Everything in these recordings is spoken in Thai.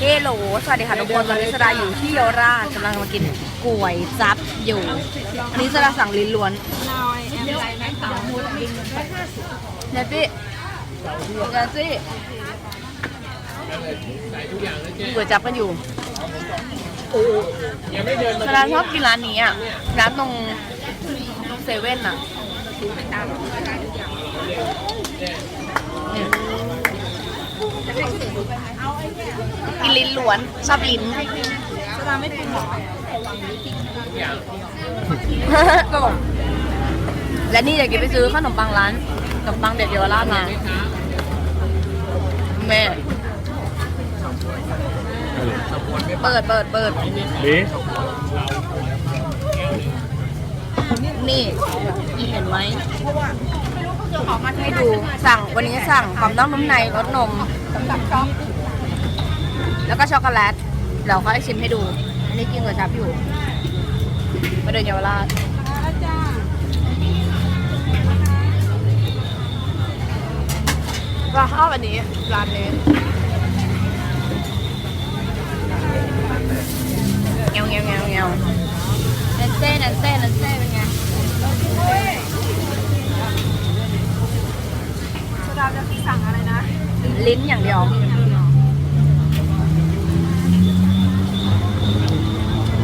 เฮลโหลสวัสดีค่ะทุกคนตอนนี้สดาอยู่ที่เยาวราชกำลังมากินก๋วยจั๊บอยู่ อันนี้สดาสั่งลิ้นล้วนเนตี้เนตี้กินก๋วยจั๊บกันอยู่สดาชอบกินร้านนี้อะ ร้านตรงตรงเซเว่นอะ กินลิ้นล้วนชอบลิ้นสดาไม่กินหรอก็บอกและนี่อยากจะไปซื้อขนมปังร้านขนมปังเด็ดเยาวราชมาแม่เปิดเปิดเปิดดีนี่เห็นไหม ให้ดูสั่งวันนี้สั่งความน้องนุ่มในรสนม แล้วก็ช็อกโกแลตเดี๋ยวเขาให้ชิมให้ดู อันนี้กินกับชับอยู่มาเดินเยาวราชเราชอบอันนี้ร้านนี้เงี้ยวเงี้ยวเงี้ยวเงี้ยวนันเซ่นันเซ่นันเซ่เป็นไง สดาจะสั่งอะไรนะลิ้นอย่างเดียว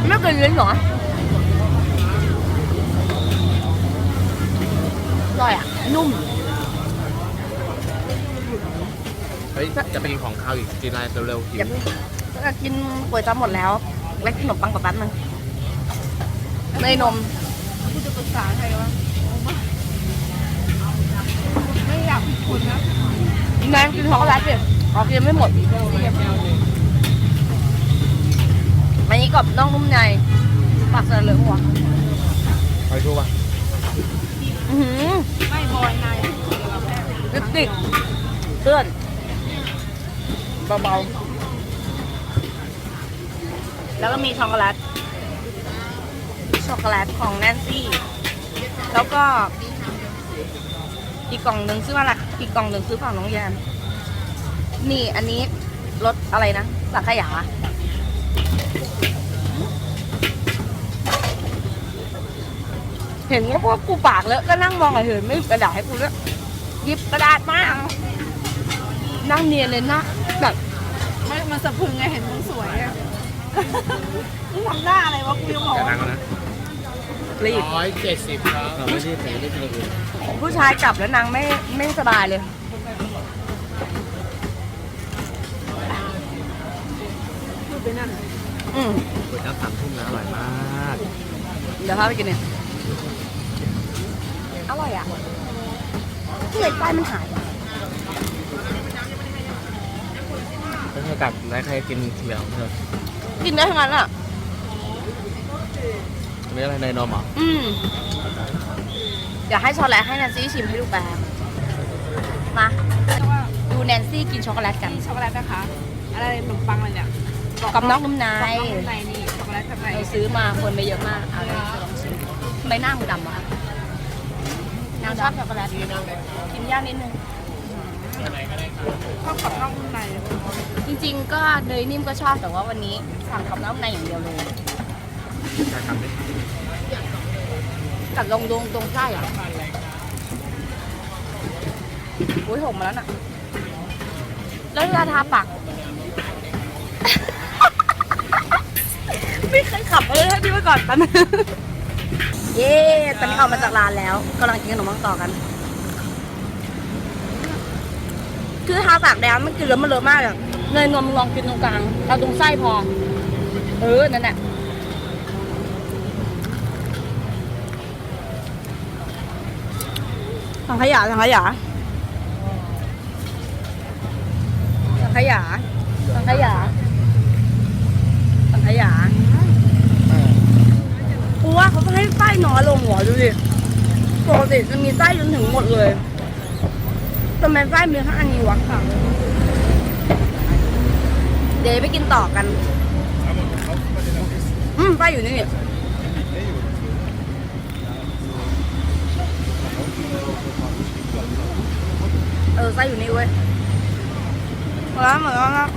ไม่เคยลิ้นเหรออร่อยอะ นุ่ม เฮ้ย จะไปกินของข้าวอีกกินอะไรเร็วๆหิอย่าวเพิ่งก็กินก๋วยจั๊บหมดแล้วแวะกินขนมปังกับแป๊บนึงเนยนมกูจะปรึกษาใครวะไม่อยากผิด คุณนะแมงกินช็อกโกแลตดิขอกินไม่หมดอันนี้กรอบน่องนุ่มในปากเสนเหลืองหัวไปทั่วปะอือหือไม่บอยนายลิปสติกเพื่อนเบาๆ แล้วก็มีช็อกโกแลต ช็อกโกแลตของแนนซี่ แล้วก็อีกกล่องหนึ่งซื้อมาละ อีกกล่องหนึ่งซื้อฝั่งน้องแยม นี่อันนี้รสอะไรนะสังขยาเห็นว่าพวกกูปากเลอะก็นั่งมองไอ้เหินไม่หยิบกระดาษให้กูด้วยหยิบกระดาษมานั่งเนียนเลยนะแบบไม่มันสะพรึงไงเห็นมึงสวยอะมึงทำหน้าอะไรวะกูยังบอกจะว่านั่งแล้วนะ รีบร้อยเจ็ดสิบครับไม่รีบไม่รีบไม่รีบผู้ชายกลับแล้วนางไม่ไม่สบายเลยพูดไปนั่นอืมก๋วยจั๊บสามทุ่มนะอร่อยมากเดี๋ยวพาไปกินเนี่ย อร่อยอะที่ไหนป้ายมันหายแล้วเธอกลับแล้วใครกินเดี๋ยวเธอกินได้ทั้งนั้นอะอั นนี้อะไรเนยนมเหรออืมเดี๋ยวให้ช็อกโกแลตให้แนนซี่ชิมให้ดูแป๊บมาว่าดูแนนซี่กินช็อกโกแลตกันนี่ช็อกโกแลตนะคะ อะไรขนมปังอะไรเนี่ยกรอบนอกนุ่มในกรอบนอกนุ่มในนี่ช็อกโกแลตข้างในเราซื้อมาคนไปเยอะมาก เอาเลยลองชิมทำไมหน้ามือดำวะนางชอบช็อกโกแลตกินยากนิดนึงชอบกรอบนอกนุ่มในจริง ๆ ก็เนยนิ่มก็ชอบแต่ว่าวันนี้สั่งกับน้ำในอย่างเดียวเลยจะ กัดลงตรงตรงไส้อะอุ้ยหกมาแล้วน่ะ แล้วเวลาทาปาก ไม่เคยขับเลยท่านี้มาก่อนตันเย้ตอนนี้ออกมาจากร้านแล้วกำลังกินขนมปังต่อกัน คือทาปากแดงมันกินแล้วมันเลอะมากอะเนยนมลองกินตรงกลางเอาตรงไส้พอ เออ นั่นแหละ สังขยาสังขยาสังขยาสังขยาสังขยากูว่าเขาให้ไส้น้อยลงหัวดูดิปกติจะมีไส้จนถึงหมดเลยทำไมไส้มีแค่อันนี้วะค่ะเดี๋ยวไปกินต่อกันอืมไส้อยู่นี่ ừ say của nịu ấy lắm mà ngon không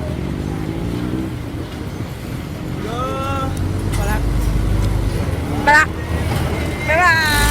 Bye bye. Bye bye.